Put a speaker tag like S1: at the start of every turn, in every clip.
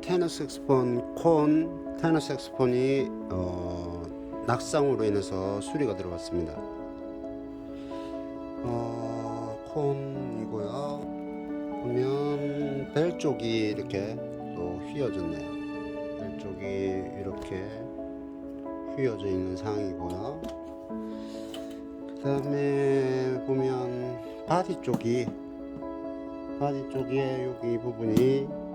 S1: 테너 색스폰 콘 테너 색스폰이 어, 낙상으로 인해서 수리가 들어갔습니다. 어, 콘이고요. 보면 벨 쪽이 이렇게 또 휘어졌네요. 벨 쪽이 이렇게 휘어져 있는 상황이고요. 그 다음에 보면 바디 쪽이 바디 쪽에 여기 이 부분이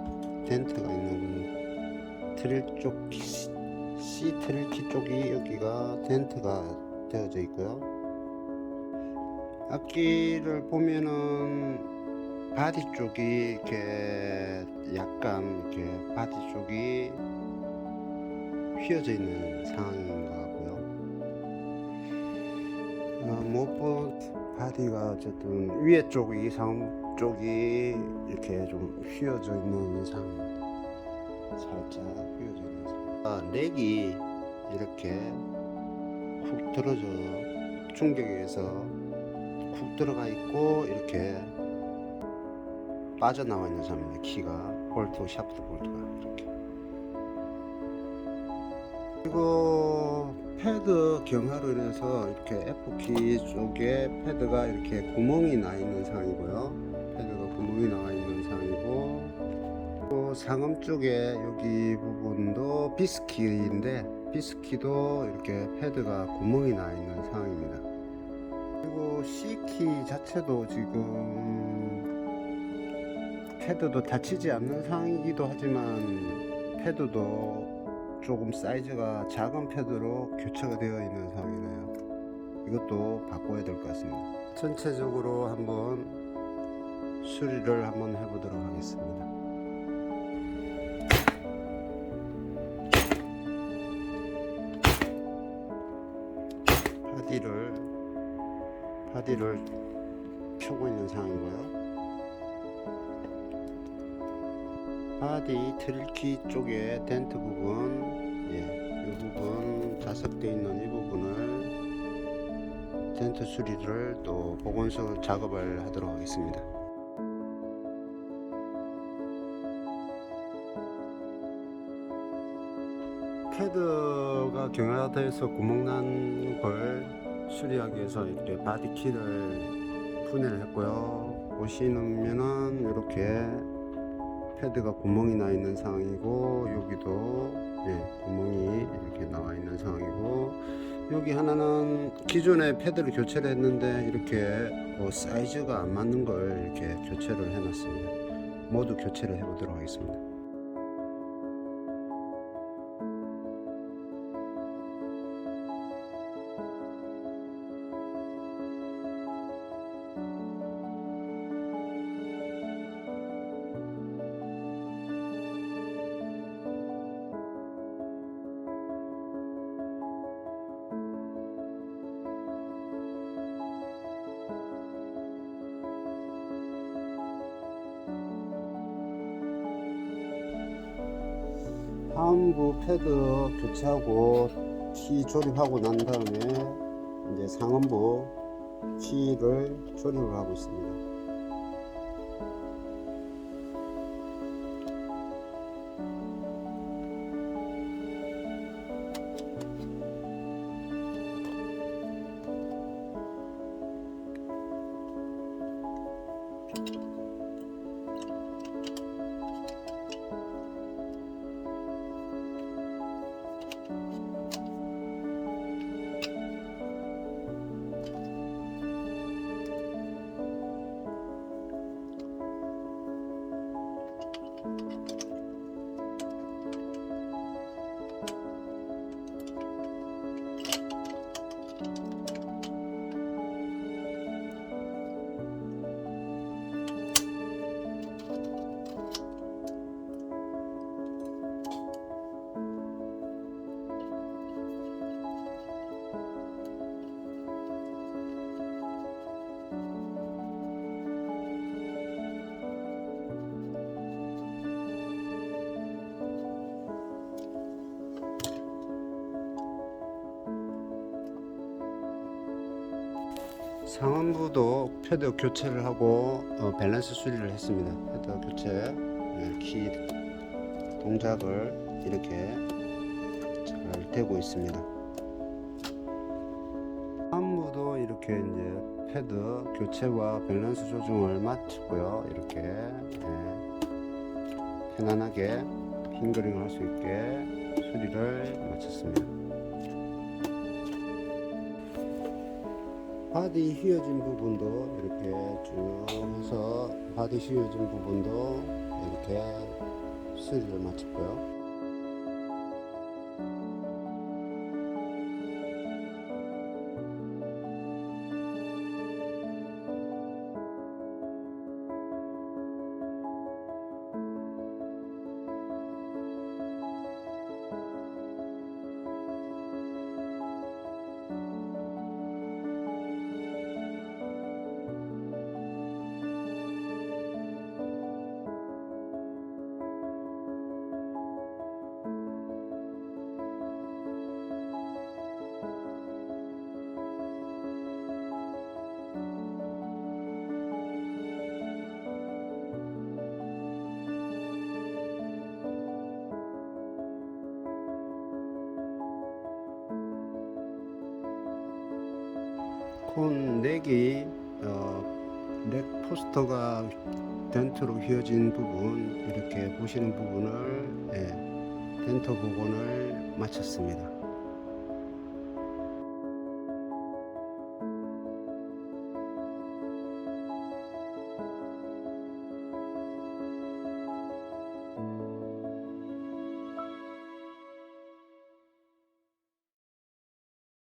S1: 덴트가 있는 트릴 쪽 시, C 트릴 키 쪽이 여기가 덴트가 되어져 있고요. 악기를 보면은 바디 쪽이 이렇게 약간 이렇게 바디 쪽이 휘어져 있는 상황인 것 같고요. 어, 무엇보다 바디가 어쨌든 위에 쪽이 상 쪽이 이렇게 좀 휘어져 있는 상황. 살짝 휘어져 있는 상황. 아, 렉이 이렇게 쿡 들어져 충격에 의해서 쿡 들어가 있고 이렇게 빠져나와 있는 상황입니다. 키가 볼트 샤프트 볼트가 이렇게. 그리고 패드 경화로 인해서 이렇게 F키 쪽에 패드가 이렇게 구멍이 나 있는 상황이고요. 구멍이 나와 있는 상황이고 또 상음 쪽에 여기 부분도 비스키인데 비스키도 이렇게 패드가 구멍이 나 있는 상황입니다. 그리고 C키 자체도 지금 패드도 다치지 않는 상황이기도 하지만 패드도 조금 사이즈가 작은 패드로 교체가 되어 있는 상황이네요. 이것도 바꿔야 될 것 같습니다. 전체적으로 한번 수리를 한번 해보도록 하겠습니다. 바디를 바디를 펴고 있는 상황이고요. 바디 트릴키 쪽에 덴트 부분, 예, 이 부분 자석되어 있는 이 부분을 덴트 수리를 또 보건소 작업을 하도록 하겠습니다. 패드가 경화돼서 구멍난 걸 수리하기 위해서 이렇게 바디 키를 분해를 했고요. 보시면은 이렇게 패드가 구멍이 나 있는 상황이고 여기도 예, 구멍이 이렇게 나와 있는 상황이고 여기 하나는 기존에 패드를 교체를 했는데 이렇게 어, 사이즈가 안 맞는 걸 이렇게 교체를 해놨습니다. 모두 교체를 해보도록 하겠습니다. 하음부 패드 교체하고 키 조립하고 난 다음에 이제 상음부 키를 조립을 하고 있습니다. 상안부도 패드 교체를 하고 어, 밸런스 수리를 했습니다. 패드 교체, 네, 키 동작을 이렇게 잘 되고 있습니다. 안무도 이렇게 이제 패드 교체와 밸런스 조정을 마쳤고요. 이렇게 예, 편안하게 핑거링을 할수 있게 수리를 마쳤습니다. 바디 휘어진 부분도 이렇게 쭉 해서 바디 휘어진 부분도 이렇게 수리를 마쳤고요. 콘 넥이 어, 넥 포스터가 덴트로 휘어진 부분 이렇게 보시는 부분을 예, 덴터 복원을 마쳤습니다.